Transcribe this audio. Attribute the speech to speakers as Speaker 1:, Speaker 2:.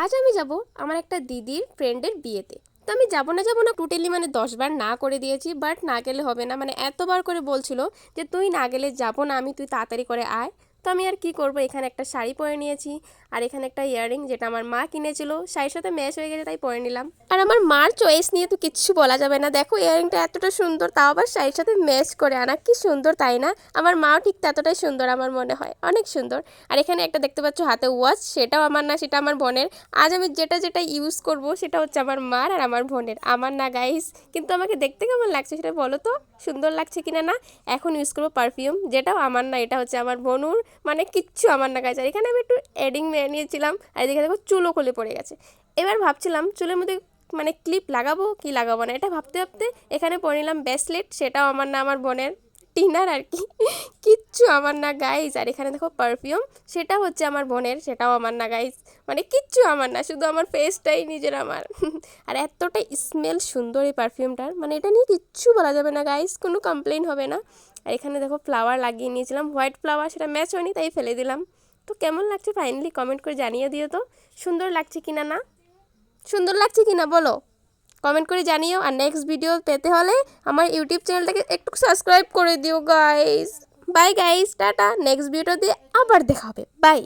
Speaker 1: আজ আমি যাব আমার একটা দিদির ফ্রেন্ডের বিয়েতে। তো আমি যাব না যাব না টোটালি মানে দশবার না করে দিয়েছি বাট না গেলে হবে না। মানে এতবার করে বলছিল যে, তুই না গেলে যাব না আমি, তুই তাড়াতাড়ি করে আয়। তো আমি আর কি করব? এখানে একটা শাড়ি পরে নিয়েছি, আর এখানে একটা ইয়াররিং যেটা আমার মা কিনেছিল। শাড়ির সাথে ম্যাচ হয়ে গেছে, তাই পরে নিলাম। আর আমার মার চয়েস নিয়ে তো কিচ্ছু বলা যাবে না। দেখো, ইয়াররিংটা এতটা সুন্দর, তাও আবার শাড়ির সাথে ম্যাচ করে আনা। কি সুন্দর, তাই না? আমার মাও ঠিক ততটাই সুন্দর আমার মনে হয়। অনেক সুন্দর। আর এখানে একটা দেখতে পাচ্ছ, হাতে ওয়াচ সেটাও আমার না, সেটা আমার বোনের। আজ আমি যেটা যেটা ইউজ করব, সেটা হচ্ছে আমার মার আর আমার বোনের। আমার না গাইস কিন্তু আমাকে দেখতে কেমন লাগছে সেটা বলো তো? সুন্দর লাগছে কিনা না, এখন ইউজ করব পারফিউম যেটাও আমার না, এটা হচ্ছে আমার বনুর মানে কিচ্ছু আমার না কাজ আর এখানে আমি একটু অ্যাডিং মেরে নিয়েছিলাম, আর এদিকে দেখো চুলও খুলে পড়ে গেছে। এবার ভাবছিলাম চুলের মধ্যে মানে ক্লিপ লাগাবো কি লাগাবো না, এটা ভাবতে ভাবতে এখানে পরে নিলাম ব্রেসলেট সেটাও আমার না, আমার বোনের। টিনার আর কি। কিচ্ছু আমার না গাইজ আর এখানে দেখো পারফিউম সেটা হচ্ছে আমার বোনের, সেটাও আমার না গাইজ মানে কিচ্ছু আমার না, শুধু আমার ফেসটাই নিজের আমার। আর এতটা স্মেল সুন্দর এই পারফিউমটার মানে এটা নিয়ে কিচ্ছু বলা যাবে না গাইজ কোনো কমপ্লেন হবে না। আর এখানে দেখো ফ্লাওয়ার লাগিয়ে নিয়েছিলাম। হোয়াইট ফ্লাওয়ার সেটা ম্যাচ হয়নি, তাই ফেলে দিলাম। তো কেমন লাগছে? ফাইনালি কমেন্ট করে জানিয়ে দিও তো। সুন্দর লাগছে কিনা না? সুন্দর লাগছে কিনা বলো? কমেন্ট করে জানিও আর নেক্সট ভিডিও পেতে হলে আমার ইউটিউব চ্যানেলটাকে একটু সাবস্ক্রাইব করে দিও গাইস বাই গাইস টাটা নেক্সট ভিডিও দিয়ে আবার দেখা হবে। বাই